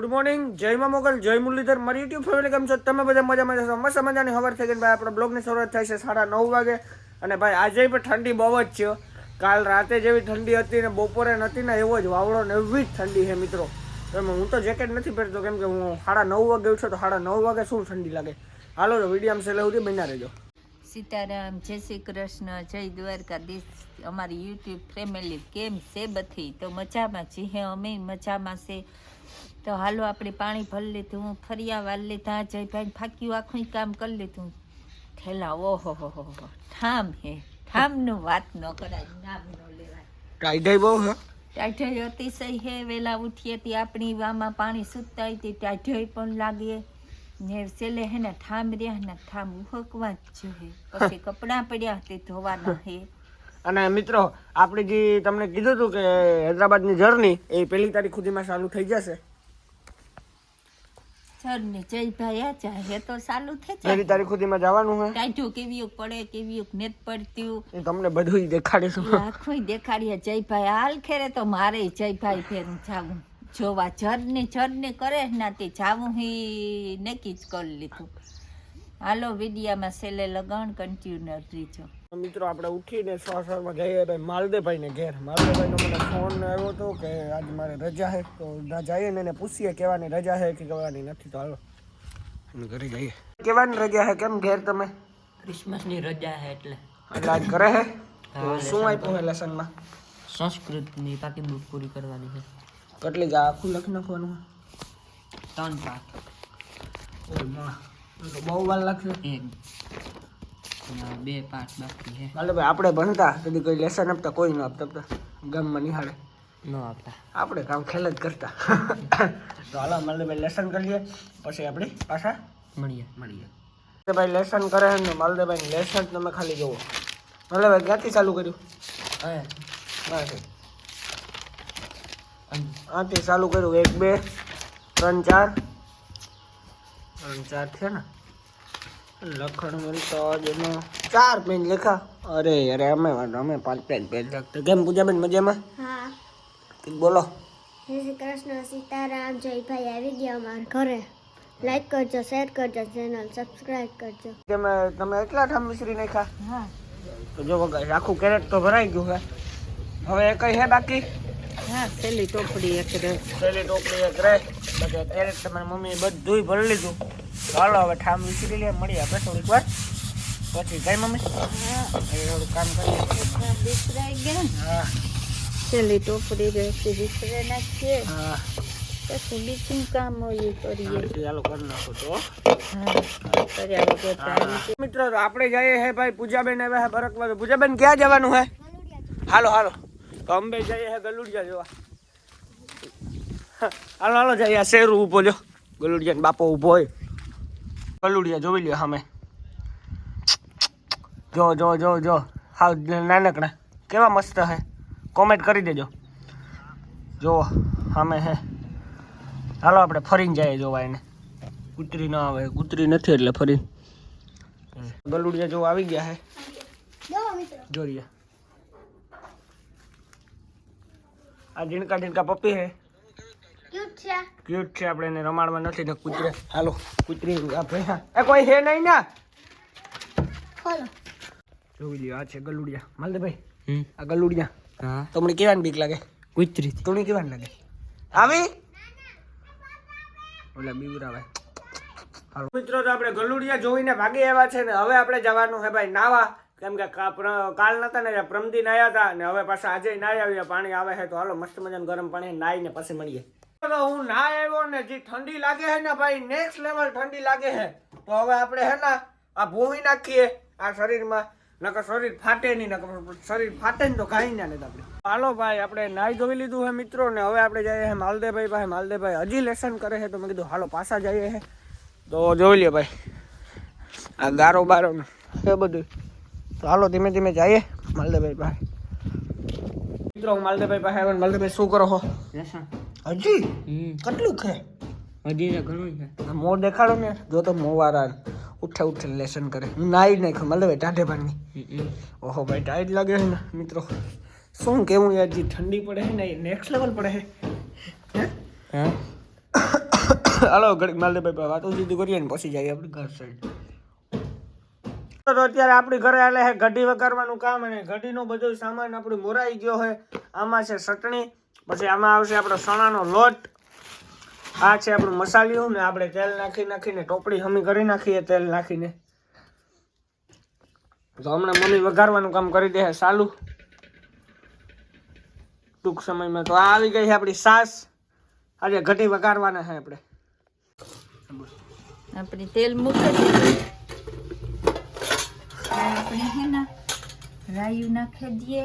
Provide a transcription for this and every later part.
Good morning જય મોગલ, જય મુરલીધર. મારી યુટ્યુબ ફેમિલી કેમ છો? તમે બધા મજામાં જશો? મસ્ત મજાની ખબર થઈ ગઈ ભાઈ, આપણો બ્લોગની શરૂઆત થાય છે સાડા નવ વાગે. અને ભાઈ, આજે પણ ઠંડી બહુ જ છે. કાલ રાતે જેવી ઠંડી હતી ને બપોરે નથી ને એવો જ વાવડો ને એવી જ ઠંડી છે મિત્રો. એમાં હું તો જેકેટ નથી પહેરતો, કેમ કે હું સાડા નવ વાગે ઉઠો તો સાડા નવ વાગે શું ઠંડી લાગે? હાલો તો વીડિયો છેલ્લે સુધી બન્યા રહેજો. સીતારામ, જય શ્રી કૃષ્ણ, જય દ્વારકાધીશ. અમારી યુટ્યુબ ફેમિલી કેમ છે બધી? તો મજામાં છીએ અમે, મજામાં છે. તો હાલો આપણે પાણી ભરી લીધું ફરિયા વાર લીધા જયભાઈ ફાક્યું આખું કામ કરી લીધું. થેલા ઓહો હો હો હો ઠામ હે ઠામનું વાત ન કરાય નામ ન લેવાય. ટાઈડાઈ બહુ હે. ટાઢઈ અતિશય હે વેલા ઉઠીએ તે આપણી વામાં પાણી સૂતતા તે ટાઢઈ પણ લાગે. ને છેલ્લે હે ને ઠામ રહ્યા ને ઠામ ઉહકવા જ જોઈએ પછી કપડાં પડ્યા તે ધોવાના હે. અને મિત્રો આપણે જે તમને કીધું હતું કે હૈદરાબાદની જર્ની એ પહેલી તારીખ સુધીમાં ચાલુ થઈ જશે. સર ને જયભાઈ આ ચાહે તો ચાલુ થઈ છે જાય તારીખ સુધીમાં જવાનું છે ટાઢું કેવી પડે કેવી નેત પડતી તમને બધું દેખાડીશું. આખું દેખાડીએ. જયભાઈ હાલ ખેરે તો મારે જયભાઈ ફેરું જાવું. જોવા જરને જરને કરે ના તે જાવું હી નક્કી જ કરી લીધું. હાલો વિડિયામાં સેલે લગણ કન્ટિન્યુ રીજો. મિત્રો આપણે ઉઠીને સવાર સવારમાં જઈએ ભાઈ માલદેભાઈને ઘેર. માલદેભાઈનો મને ફોન આવ્યો હતો કે આજ મારે રજા હે તો જઈએ ને એને પૂછીએ કેવાની રજા હે કે કહેવાની નથી. તો હાલો. ઘરે જઈએ. કેવાની રજા છે કેમ ઘેર તમે? ક્રિસમસની રજા હે એટલે. એટલે આજ કરે હે? શું આપ્યું છે લેસનમાં? સંસ્કૃતની પાકી બુક પૂરી કરવાની છે કેટલી જા આખું લખી નાખવાનું ત્રણ તો બહુ વાર લાગશે. એક. બે પાર્ટ બાકી છે. માલદેભાઈ આપણે ભણતા કદી કોઈ લેસન આપતા કોઈ ન આપતા આપતા. ગામમાં નિહાળે. ન આપતા. આપણે કામ ખેલ જ કરતા. તો હાલો માલદેભાઈ લેસન કરીએ પછી આપણે પાછા મળીએ. મળીએ. ભાઈ લેસન કરે છે ને માલદેભાઈ લેસન તમે ખાલી જુઓ ભાઈ ક્યાંથી ચાલુ કર્યું? હા ત્યાંથી આથી ચાલુ કર્યું? એક બે ત્રણ ચાર. ત્રણ ચાર થયા ને? લખણ મળતો ચાર પેન લખા. અરે અરે અમે અમે પાંચ પેન પેન લખતા કેમ પૂજાબેન મજામાં? હા. બોલો. જય શ્રી કૃષ્ણ સીતારામ જયભાઈ આવી ગયા અમારા ઘરે. લાઈક કરજો શેર કરજો ચેનલ સબસ્ક્રાઇબ કરજો. તમે તમે એટલા ઠામ મિશ્રી નાખ્યા? હા. તો જો આખું કેરેટ તો ભરાઈ ગયું હે. હવે કઈ હે બાકી? હા છેલ્લી ટોપડી એક રે. પેલી ટોપડી એક રે. બધા કેરેટ તમારી મમ્મીએ બધુંય ભરી લીધું. ચાલો હવે ઠામ વિસરી લે મળીએ આપણે થોડીક વાર. પછી કઈ મમ્મી? થોડું કામ કરીએ. વિસરાઈ ગયા હા. છેલ્લી ટોપડી રહેશે વિસરે નાખીએ. હા. પછી બીજું કામ હોય કરીએ. ચાલો કરી નાખો તો. મિત્રો આપણે જઈએ હે ભાઈ પૂજાબેન આવ્યા હે બરકવા પૂજાબેન ક્યાં જવાનું હે? હાલો હાલો. તો અંબે જઈએ હે ગલુડિયા જોવા. હાલો હાલો જઈએ. આ શેર ઊભો જો ગલુડિયા બાપો ઊભો હોય. ગલુડિયા જોઈ લ્યો સામે. જો જો જો જો. હા નાનકડા. કેવા મસ્ત હે. કોમેન્ટ કરી દેજો. જો સામે હે. હાલો આપણે ફરીને જઈએ જોવા એને કૂતરી ના આવે. કૂતરી નથી એટલે ફરી. ગલુડિયા જો આવી ગયા હે. જોઈએ આ ઝીણકા ઝીણકા પપ્પી હે. છે? ક્યુટ છે આપણે એને રમાડવા નથી ને કૂતરે. હાલો કૂતરી આ ભૈયા એ કોઈ હે નહીં ના? ફોલો જોઈ લ્યો આ છે ગલુડિયા. માલદેભાઈ આ ગલુડિયા. હા. તો મને કેવાની બીક લાગે? કુતરી. તમને કેવાની લાગે? આવી? ઓલા બીવરાવે હાલો. મિત્રો તો આપણે ગલુડિયા જોઈને ભાગી આવ્યા છે ને હવે આપણે જવાનું છે ભાઈ નાવા. કેમ કે કાલ નતા ને પ્રમદી નાયા હતા ને હવે પાછા આજે નાહી આવ્યા પાણી આવે છે. તો હાલો મસ્ત મજાનું ગરમ પાણી નાહીને પછી મળીએ. હું ના આવ્યો ને જે ઠંડી લાગે છે ને ભાઈ નેક્સ્ટ લેવલ ઠંડી લાગે છે. તો હવે આપણે હે ને આ ભૂમી નાખીએ. આ શરીરમાં, નકર શરીર ફાટે નહીં, નકર શરીર ફાટે ને તો કાંઈ ના નહીં આપણે. હાલો ભાઈ, આપણે નાઈ ધોઈ લીધું છે મિત્રો, ને હવે આપણે જઈએ છે માલદેભાઈ પાસે. માલદેભાઈ હજી લેસન કરે છે, તો મેં કીધું, હાલો પાછા જઈએ છે. તો જોઈ લે ભાઈ, આ ગારો બારો એ બધું. તો હાલો ધીમે ધીમે જઈએ માલદેભાઈ પાસે. મિત્રો, હું માલદેભાઈ પાસે આવ્યો માલદેભાઈ શું કરો છો? લેસન હજી? કેટલું છે? હજી તો ઘણું છે. મો મોં દેખાડો ને. જો તો મોવારા ઉઠે ઉઠે લેસન કરે. નાઈ નાખ્યો માલદેભાઈ ટાઢે પાણી. ઓહો ભાઈ ટાઈટ લાગે છે ને મિત્રો. શું કેવું યાર જે ઠંડી પડે છે ને એ નેક્સ્ટ લેવલ પડે છે. હે? હાલો ઘડીક માલદેભાઈ વાતો સીધી કરીએ ને પછી જઈએ આપણે ઘર સાઈડ તો અત્યારે આપણી ઘરે આલે છે ઘડી વગાડવાનું કામ અને ઘડીનો બધો સામાન આપણું મોરાઈ ગયો છે. આમાં છે ચટણી પછી આમાં આવશે આપણો ચણાનો લોટ. આ છે આપણું મસાલિયું ને આપણે તેલ નાખી નાખીને ટોપડી હમી કરી નાખીએ તેલ નાખીને. તો હમણાં મમ્મી વઘારવાનું કામ કરી દે ચાલુ ટૂંક સમયમાં તો આ આવી ગઈ છે આપણી સાસ. આજે ઘટી વઘારવાના છે આપણે. આપણે તેલ મૂકી આપણે રાયું નાખી દઈએ.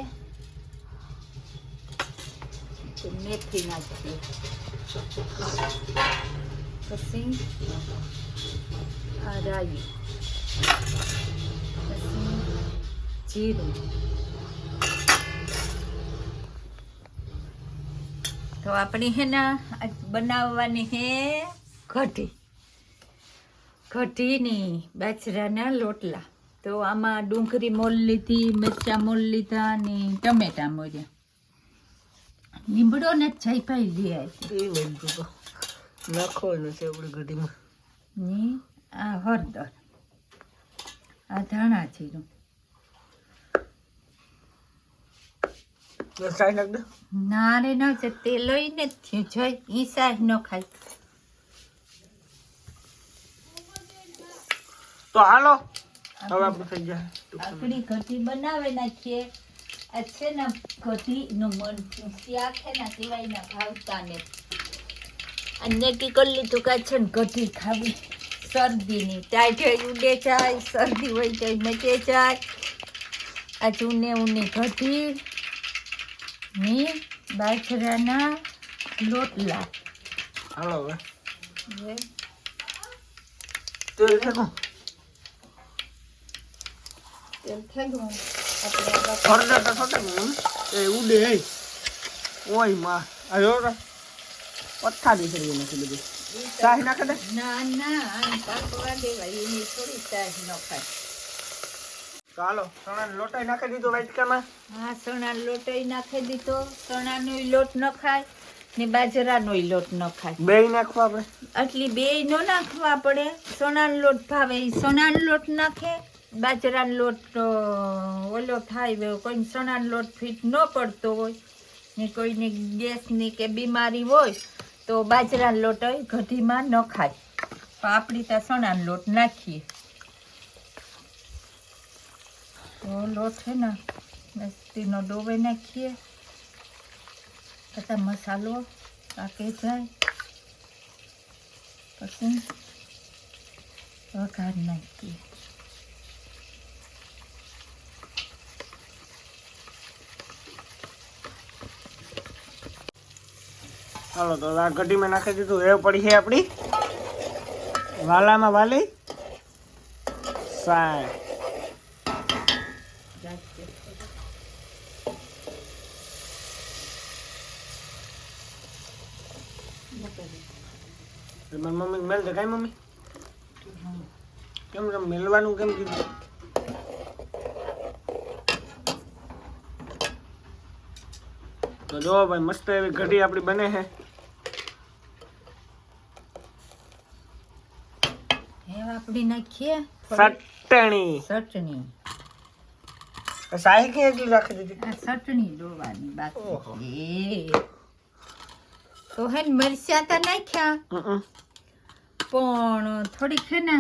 પછી મેથી નાખીએ. પછી આ રાઈ. પછી જીરું. તો આપણી હે ને બનાવવાની હે ઘટી. ઘટીની બાજરાના લોટલા. તો આમાં ડુંગળી મોલ લીધી, મરચાં મોલ લીધા ને ટમેટા મોર્યા. લીમડો ને છાઈપાઈ લઈ આવી એ બધું નાખવાનું છે આપણી ઘટીમાં ની આ હળદર. આ ધાણા જીરું. ના રે ના છે તે લઈને જ થયું. જોઈ ઈ સાહ ન ખાય. તો હાલો. હવે આપણે થઈ જાય આપણી ઘટી બનાવે નાખીએ. આ છે ને કઢીનું મરચું શાક છે ને સિવાય ના ભાવતા ને અને કી કરી લીધું કે છે ને કઢી ખાવી શરદીની ટાઈટે ઉડે જાય શરદી હોય જાય મચે જાય આ ચૂને ઉને કઢી ને બાજરાના લોટલા હાલો હવે તેલ ફેંકો તેલ ફેંકવું હળદર તો એ ઉડે ઓયમાં. આ જો તો પથ્થા દીકરી નથી બધી સાહી નાખે દે ના ના પાકવા દેવાય એની થોડી ચાય ન ખાય. તો હાલો લોટાઈ નાખી દીધો વાટકામાં હા ચણા લોટઈ નાખી દીધો. ચણાનો લોટ ન ખાય ને બાજરાનો લોટ ન ખાય. બે નાખવા પડે આટલી બે નો નાખવા પડે. ચણાનો લોટ ભાવે. સોના ચણાનો લોટ નાખે. બાજરાનો લોટ ઓલો થાય કોઈ ચણાનો લોટ ફીટ ન પડતો હોય, ને કોઈને ગેસની કે બીમારી હોય, તો બાજરાનો લોટ ઘટીમાં ન ખાય. તો આપણી ત્યાં ચણાનો લોટ નાખીએ. તો લોટ છે ને, મસ્તીનો ડોવે નાખીએ. તથા મસાલો પાકે જાય. પછી વઘાર નાખીએ. હાલો, તો આ ગઢીમાં નાખી દીધું. એ પડી છે આપણી. વાલામાં વાલી. સાય મારી મમ્મી મેલ દે મમ્મી? કેમ કેમ મેલવાનું કેમ કીધું? તો જો ભાઈ, મસ્ત એવી ઘડી આપણી બને છે. હવે નાખીએ ચટણી ચટણી સાહી કે એટલી રાખી દીધી? ચટણી ડોવાની બાકી તો હે મરચા તો નાખ્યા. પણ થોડીક છે ને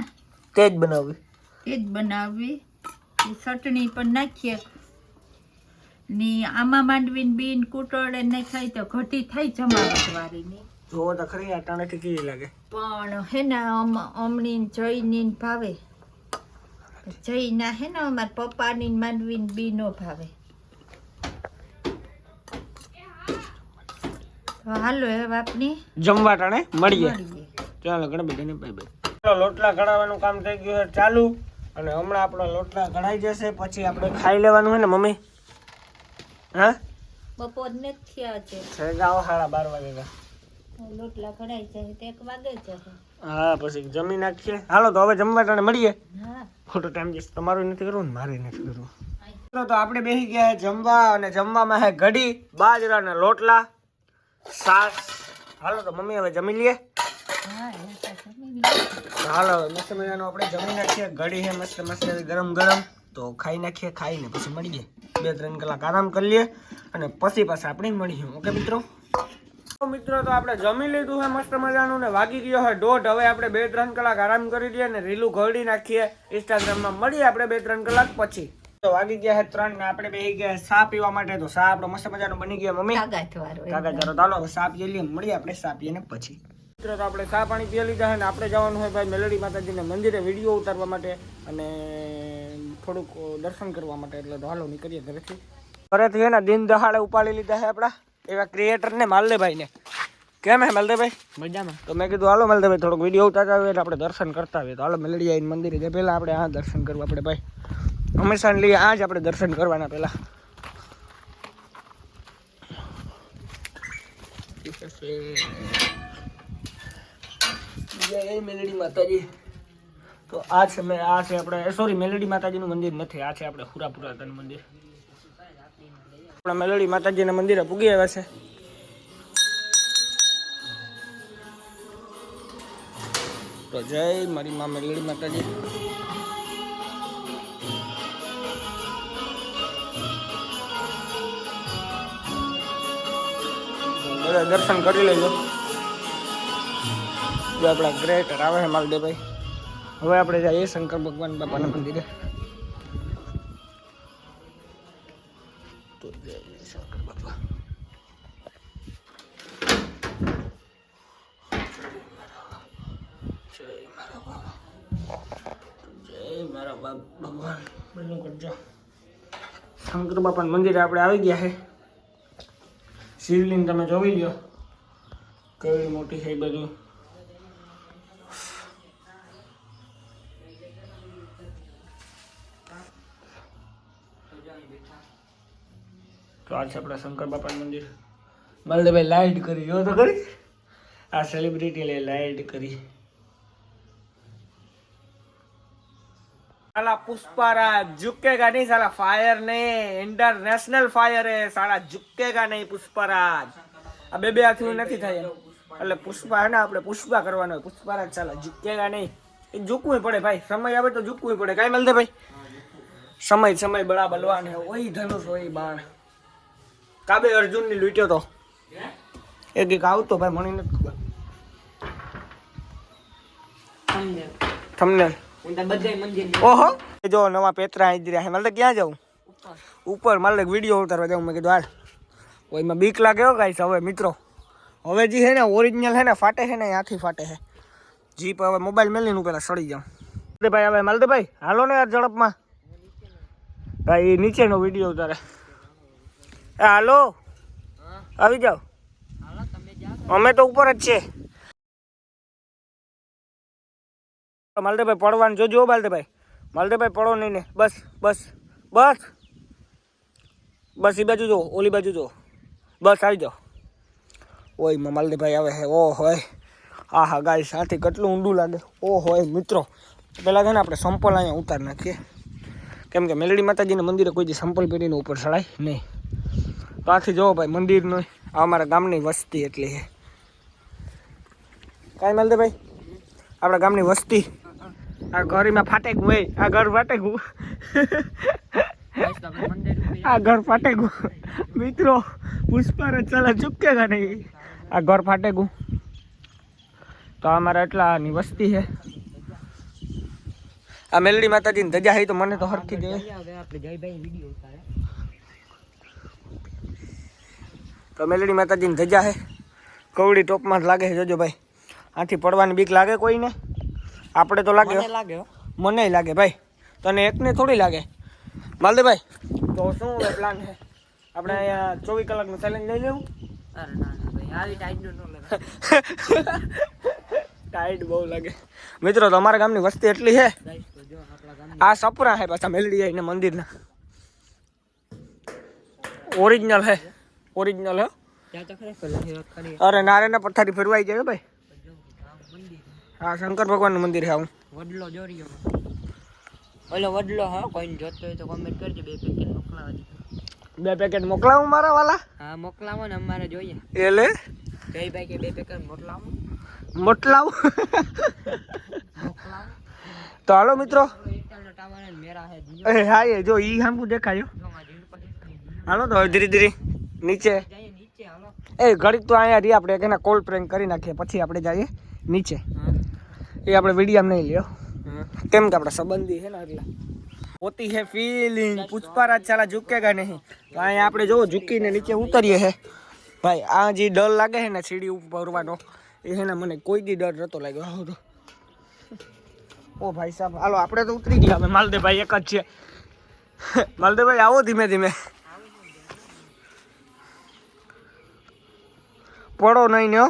તેજ બનાવવી તેજ બનાવવી એ ચટણી પણ નાખીએ. ને આમાં માંડવીને બીન કૂટોળે નાખાય તો ઘટી થાય જમાવટ વાળીની જોવો તો ખરી આ કેવી લાગે. પણ હે ને અમણી જયની ભાવે. જયના હે ને અમારા પપ્પાની ને બી નો ભાવે. હાલો એ આપની જમવા ટાણે મળીએ. ચાલો ઘણા બધાને બાય બાય. લોટલા ઘડાવાનું કામ થઈ ગયું છે ચાલુ. અને હમણાં આપણા લોટલા ઘડાઈ જશે પછી આપણે ખાઈ લેવાનું હોય ને મમ્મી? હા? બપોર ને આજે. છે ગાવ સાડા બાર વાગે લોટલા કઢાઈ જાય તો એક વાગે જ હા પછી જમી નાખીએ. હાલો તો હવે જમવા ટાણે મળીએ. ખોટો ટાઈમ જશે તમારું નથી કરવું ને મારે નથી કરવું. તો આપણે બેસી ગયા જમવા અને જમવામાં હે ઘડી બાજરાના લોટલા સાસ. હાલો તો મમ્મી હવે જમી લઈએ હાલો મસ્ત મજાનું આપણે જમી નાખીએ. ઘડી હે મસ્ત મસ્ત ગરમ ગરમ. તો ખાઈ નાખીએ ખાઈને પછી મળીએ. બે ત્રણ કલાક આરામ કરી લઈએ અને પછી પાછા આપણે મળીએ. ઓકે મિત્રો? મિત્રો તો આપણે જમી લીધું છે મસ્ત મજાનું ને વાગી ગયો છે દોઢ. હવે આપણે બે ત્રણ કલાક આરામ કરી દઈએ ને રીલું ઘરડી નાખીએ. ઇન્સ્ટાગ્રામમાં મળીએ આપણે બે ત્રણ કલાક પછી. તો વાગી ગયા છે ત્રણ ને આપણે બેસી ગયા સા પીવા માટે. તો સા આપણો મસ્ત મજાનો બની ગયો મમ્મી. કાકા ચાલો ચાલો સા પીએ લઈએ મળીએ આપણે સા પીએ ને પછી. મિત્રો તો આપણે સા પાણી પી લીધા છે ને આપણે જવાનું હોય ભાઈ મેલડી માતાજીને મંદિરે વીડિયો ઉતારવા માટે અને થોડુંક દર્શન કરવા માટે. એટલે તો હાલો નીકળીએ ઘરેથી. ઘરેથી એના દિન દહાડે ઉપાડી લીધા છે આપણા. એવા ક્રિએટરને માલદેભાઈ ને કેમ હે માલદેભાઈ? મજામાં. તો મેં કીધું હાલો માલદેભાઈ થોડોક વીડિયો ઉતારતા આવીએ આપણે દર્શન કરતા આવીએ. તો હાલો મેલડી આવીને મંદિરે જાય પહેલાં આપણે આ દર્શન કરવા આપણે ભાઈ. હંમેશા લઈએ આ જ આપણે દર્શન કરવાના પહેલાં. જય મેલડી માતાજી. તો આ છે મેં આ છે આપણે સોરી મેલડી માતાજીનું મંદિર નથી આ છે આપણે હુરાપુરાતન મંદિર. આપણે મેલડી માતાજીના મંદિરે પૂગી આવ્યા છે. તો જય મારી મા મેલડી માતાજી. બધા દર્શન કરી લેજો. આપણા ગ્રેટર આવે માલદેવભાઈ. હવે આપણે જઈએ શંકર ભગવાન બાપાના મંદિરે. તો જય શંકર બાપા જય મારા બાપા જય મારા બાપ ભગવાન બધું કરજો શંકર બાપાનું મંદિર આપણે આવી ગયા છે શિવલિંગ તમે જોઈ લો કેવી મોટી છે બધું. તો આ છે આપણા શંકર બાપાનું મંદિર. મલદેભાઈ લાઇટ કરી જો તો કરી. આ સેલિબ્રિટી લે લાઇટ કરી. સાલા પુષ્પારા ઝુકેગા નહીં સાલા ફાયર નહીં ઇન્ટરનેશનલ ફાયર હે સાલા ઝુકેગા નહીં પુષ્પારાજ. આ બે બે હાથથી નથી થાય એટલે પુષ્પા હે ને આપણે પુષ્પા કરવાનો પુષ્પારાજ સાલા ઝુકેગા નહીં. એ ઝૂકવું પડે ભાઈ. સમય આવે તો ઝૂકવું પડે. કાંઈ મળતે ભાઈ. સમય સમય બળા બલવાન હે. ધનુષ, ઓય બાણ. કાબે અર્જુનની લૂટ્યો તો? એક એક આવતો ભાઈ મને નથી ખબર. બધા ઓહો. જો નવા પેતરા આવી રહ્યા મારે ક્યાં જાઉં ઉપર. મારે વીડિયો ઉતારવા જાઉં મેં કીધું હાલ. ઓયમાં બીક લાગે હો ગાઈસ હવે મિત્રો. હવે જે છે ને ઓરિજિનલ છે ને ફાટે છે ને ત્યાંથી ફાટે છે. જીપ હવે મોબાઈલ મેલીને પેલા સડી જાઉં. ભાઈ હવે માલદેભાઈ હાલો ને યાર ઝડપમાં. ભાઈ નીચેનો વીડિયો ઉતારે. હાલો. આવી જાઓ. અમે તો ઉપર જ છે માલદેભાઈ પડવાનું જોજો માલદેભાઈ માલદેભાઈ પડો નહીં ને. બસ બસ બસ. બસ એ બાજુ જો ઓલી બાજુ જો બસ આવી જાઓ. ઓયમાં માલદેભાઈ આવે છે ઓ હોય. હા હા ગાય સાથે કેટલું ઊંડું લાગે. ઓ હોય મિત્રો. પહેલાં છે ને આપણે સંપલ અહીંયા ઉતાર નાખીએ. કેમ કે મેલડી માતાજીના મંદિરે કોઈ જે સંપલ પહેરીને ઉપર ચડાય નહીં. તો જોવો ભાઈ મંદિર આ અમારા ગામની વસ્તી એટલી. છે કાંઈ ભાઈ? આપણા ગામની વસ્તી. આ ઘરમાં ફાટે ગયું એ આ ઘર ફાટે ગયું આ ઘર ફાટે ગયું મિત્રો પુષ્પારાજ ચાલા ચૂકેગા નહીં. આ ઘર ફાટે ગયું તો અમારા એટલાની વસ્તી છે. આ મેલડી માતાજીની ધજા હઈ તો મને તો હરખી દે તો મેલડી માતાજીની ધજા છે કવડી ટોપમાં જ લાગે છે જોજો ભાઈ. આથી પડવાની બીક લાગે કોઈને? આપણે તો લાગે. મને લાગે મને લાગે ભાઈ. તને એકને થોડી લાગે. માલદેભાઈ તો શું હવે પ્લાન છે? આપણે અહીંયા ચોવીસ કલાકનું ચેલેન્જ લઈ લેવું? અરે ના ના ભાઈ. આવી ટાઈટ ટાઈટ બહુ લાગે. મિત્રો તો અમારા ગામની વસ્તી એટલી છે. આ સપરા છે પાછા મેલડી આવીને મંદિરના. ઓરિજિનલ છે ઓરિજિનલ હે? અરે નારેના પથ્થારી ફેરવાઈ જાય ભાઈ. હા શંકર ભગવાનનું મંદિર છે આવું. વડલો જોરિયો. ઓલો વડલો હા કોઈને જોતો હોય તો કોમેન્ટ કરજો બે પેકેટ મોકલાવા દીધું. બે પેકેટ મોકલાવું મારા વાલા? હા મોકલાવો ને અમારે જોઈએ. એટલે? જયભાઈ કે બે પેકેટ મોકલાવો? મોટલાવ? તો હાલો મિત્રો. હે એ જો ઈ હામું દેખાય. હાલો તો હવે ધીરે ધીરે. નીચે. એ ઘડીક તો અહીંયા રહી આપણે એના કોલ પ્રેન્ક કરી નાખીએ પછી આપણે જઈએ નીચે. એ આપણે વિડીયામ નહીં લ્યો. કેમ કે આપણા સંબંધી છે ને એટલે. હોતી હે ફીલિંગ પૂછપરાજ ચાલા. ઝુકેગા નહીં. તો અહીંયા આપણે જોવો ઝૂકીને નીચે ઉતરીએ હે. ભાઈ આ જે ડર લાગે છે ને સીડી ઉપરવાનો એ છે ને મને કોઈ દી ડર નતો લાગ્યો. ઓ ભાઈ સાહેબ હાલો આપણે તો ઉતરી ગયા. હવે માલદેભાઈ એક જ છે. માલદેભાઈ આવો ધીમે ધીમે. પડો નહીં ને.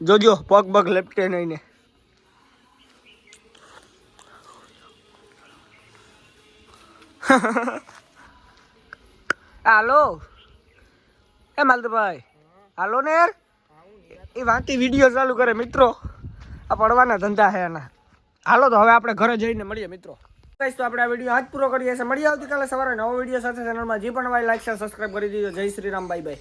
જોજો, પગ પગ લેપટે નહીં ને. હાલો. એ માલતભાઈ, હાલો ને યાર. એ વાંકી વીડિયો ચાલુ કરે મિત્રો. આ પડવાના ધંધા છે એના હાલો તો હવે આપણે ઘરે જઈને મળીએ મિત્રો. ગાઈસ, તો આપણે આ વીડિયો આજ પૂરો કરીએ છીએ. મળીએ આવતીકાલે સવારે નવો વીડિયો સાથે. ચેનલમાં જે પણ ભાઈ લાઈક શેર સબસ્ક્રાઇબ કરી દીધો જય શ્રી રામ બાય બાય